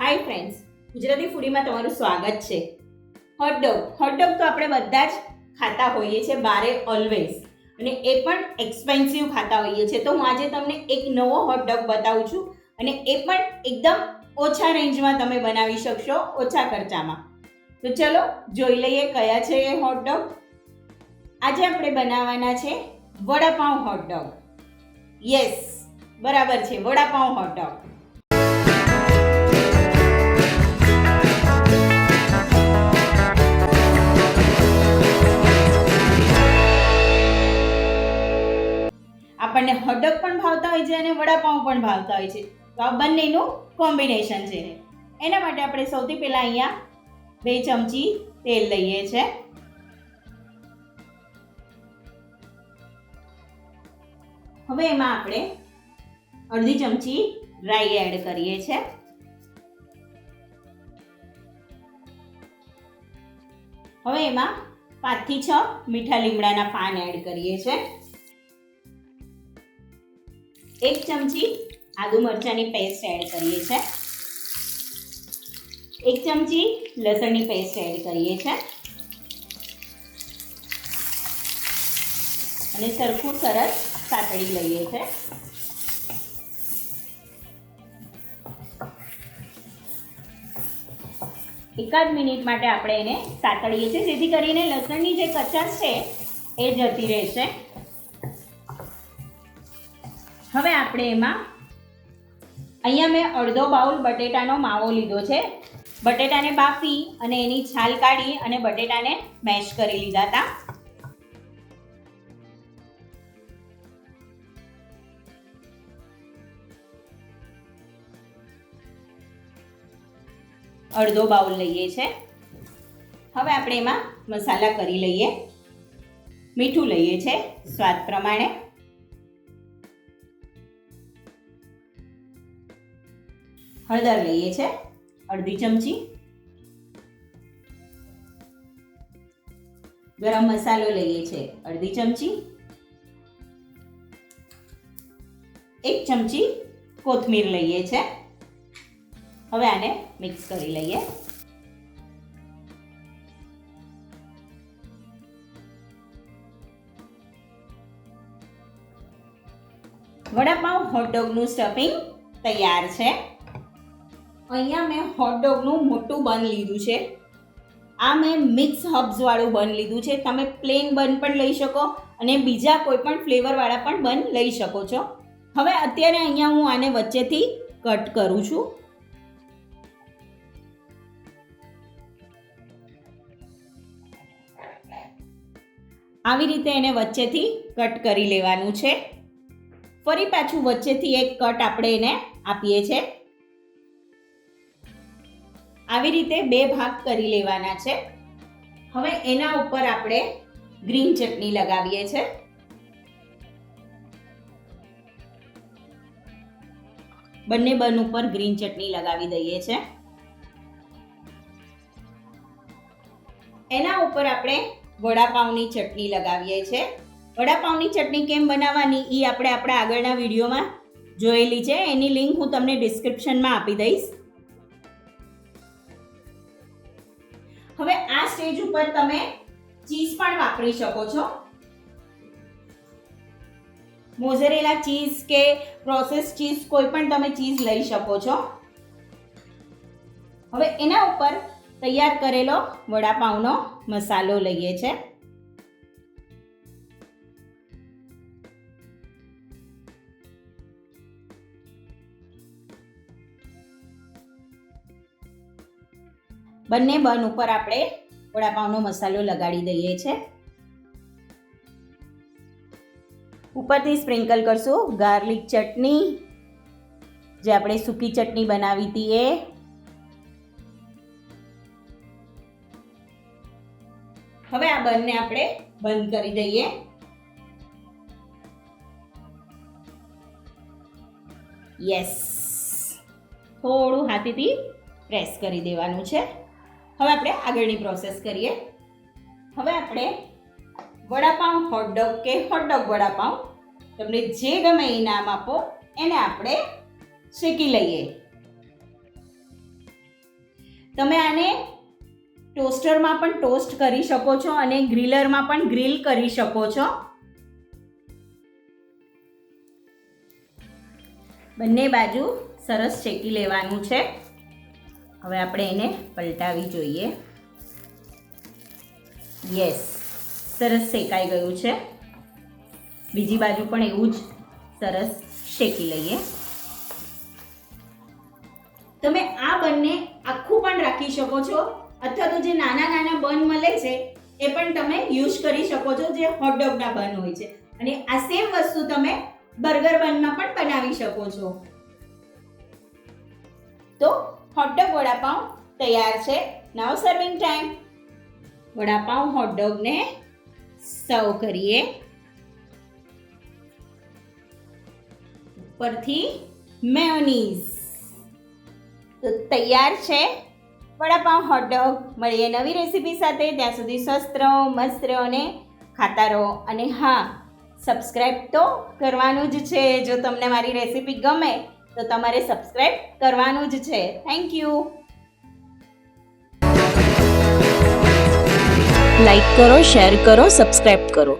Hi friends Gujarati ફૂડીમાં તમારું સ્વાગત છે. હોટડોગ હોટડોગ તો આપણે બધા જ ખાતા હોઈએ છીએ બારે ઓલવેઝ અને એ પણ એક્સપેન્સિવ ખાતા હોઈએ છીએ. તો હું આજે તમને એક નવો હોટડોગ બતાવું છું અને એ પણ એકદમ ઓછા રેન્જમાં તમે બનાવી શકશો ઓછા ખર્ચામાં. તો ચલો જોઈ લઈએ કયા છે એ હોટડોગ આજે આપણે બનાવવાના છે વડાપાઉં હોટડોગ યસ બરાબર છે વડાપાઉં હોટડોગ આપણને હડક પણ ભાવતા હોય છે અને વડાપાઉં પણ ભાવતા હોય છે. તો આ બંનેનું કોમ્બિનેશન છે. એના માટે આપણે સૌથી પહેલાં અહીંયા બે ચમચી તેલ લઈએ છે. હવે એમાં આપણે અડધી ચમચી રાઈ એડ કરીએ છે. હવે એમાં પાંચથી છ મીઠા લીમડાના પાન એડ કરીએ છે. એક ચમચી આદુ મરચાંની પેસ્ટ એડ કરીએ છીએ એક ચમચી લસણની પેસ્ટ એડ કરીએ છીએ અને સરખું સરસ સાતળી લઈએ છીએ એકાદ મિનિટ માટે આપણે એને સાતળીએ છીએ. જેથી કરીને લસણની જે કચાશ છે, એ જતી રહેશે. હવે આપણે એમાં અહીંયા મેં અડધો બાઉલ બટેટાનો માવો લીધો છે. બટેટાને બાફી અને એની છાલ કાઢી અને બટેટાને મેશ કરી લીધા હતા. અડધો બાઉલ લઈએ છે. હવે આપણે એમાં મસાલા કરી લઈએ. મીઠું લઈએ છે, સ્વાદ પ્રમાણે. હળદર લઈએ છે, અડધી ચમચી. ગરમ મસાલો લઈએ છે, અડધી ચમચી. એક ચમચી કોથમીર લઈએ છે. હવે આને મિક્સ કરી લઈએ. વડાપાઉં હોટડોગનું સ્ટફિંગ તૈયાર છે. અહીંયા મેં હોટડોગનું મોટું બન લીધું છે. આ મેં મિક્સ હબ્સવાળું બન લીધું છે. તમે પ્લેન બન પણ લઈ શકો અને બીજા કોઈ પણ ફ્લેવરવાળા પણ બન લઈ શકો છો. હવે અત્યારે અહીંયા હું આને વચ્ચેથી કટ કરું છું. આવી રીતે એને વચ્ચેથી કટ કરી લેવાનું છે. ફરી પાછું વચ્ચેથી એક કટ આપણે એને આપીએ છીએ. આવી રીતે બે ભાગ કરી લેવાના છે. હવે એના ઉપર આપણે ગ્રીન ચટણી લગાવીએ છે. બંને બન ઉપર ગ્રીન ચટણી લગાવી દઈએ છે. એના ઉપર આપણે વડાપાઉંની ચટણી લગાવીએ છે. વડાપાઉંની ચટણી કેમ બનાવવાની એ આપણે આપણા આગળના વિડીયોમાં જોયેલી છે. એની લિંક હું તમને ડિસ્ક્રિપ્શનમાં આપી દઈશ. સ્ટેજ ઉપર તમે ચીઝ પણ વાપરી શકો છો. મોઝરેલા ચીઝ કે પ્રોસેસ ચીઝ કોઈ પણ તમે ચીઝ લઈ શકો છો. હવે એના ઉપર તૈયાર કરેલો વડાપાઉંનો મસાલો લઈએ છે. બંને બન ઉપર આપણે વડાપાઉંનો મસાલો લગાડી દઈએ છે. ઉપરથી સ્પ્રિંકલ કરશું. ગાર્લિક ચટણી, જે આપણે સૂકી ચટણી બનાવી હતી એ. હવે આ બંને આપણે બંધ કરી દઈએ. યસ થોડું હાથેથી પ્રેસ કરી દેવાનું છે. હવે આપણે આગળની પ્રોસેસ કરીએ. હવે આપણે વડાપાઉં હોટડોગ કે હોટડોગ વડાપાઉં. તમને જે ગમે એ નામ આપો, એને આપણે શેકી લઈએ. તમે આને ટોસ્ટરમાં પણ ટોસ્ટ કરી શકો છો અને ગ્રીલરમાં પણ ગ્રીલ કરી શકો છો. બંને બાજુ સરસ શેકી લેવાનું છે. હવે આપણે એને પલટાવી જોઈએ. યસ સરસ શેકાઈ ગયું છે. બીજી બાજુ પણ એવું જ સરસ શેકી લઈએ. તમે આ બંને આખું પણ રાખી શકો છો, અથવા તો જે નાના નાના બન મળે છે, એ પણ તમે યુઝ કરી શકો છો, જે હોટડોગના બન હોય છે. અને આ સેમ વસ્તુ તમે બર્ગર બનમાં પણ બનાવી શકો છો. તો હોટડોગ વડાપાઉં તૈયાર છે. નાવ સર્વિંગ ટાઈમ વડાપાઉં હોટડોગને સર્વ કરીએ. ઉપરથી મેયોનીઝ તો તૈયાર છે. વડાપાઉં હોટડોગ મળીએ નવી રેસીપી સાથે. ત્યાં સુધી સ્વસ્થ રહો, મસ્ત રહો અને ખાતા રહો. અને હા સબસ્ક્રાઈબ તો કરવાનું જ છે. જો તમને મારી રેસીપી ગમે તો તમારે સબસ્ક્રાઈબ કરવાનું જ છે. થેન્ક યુ લાઈક કરો શેર કરો સબસ્ક્રાઇબ કરો.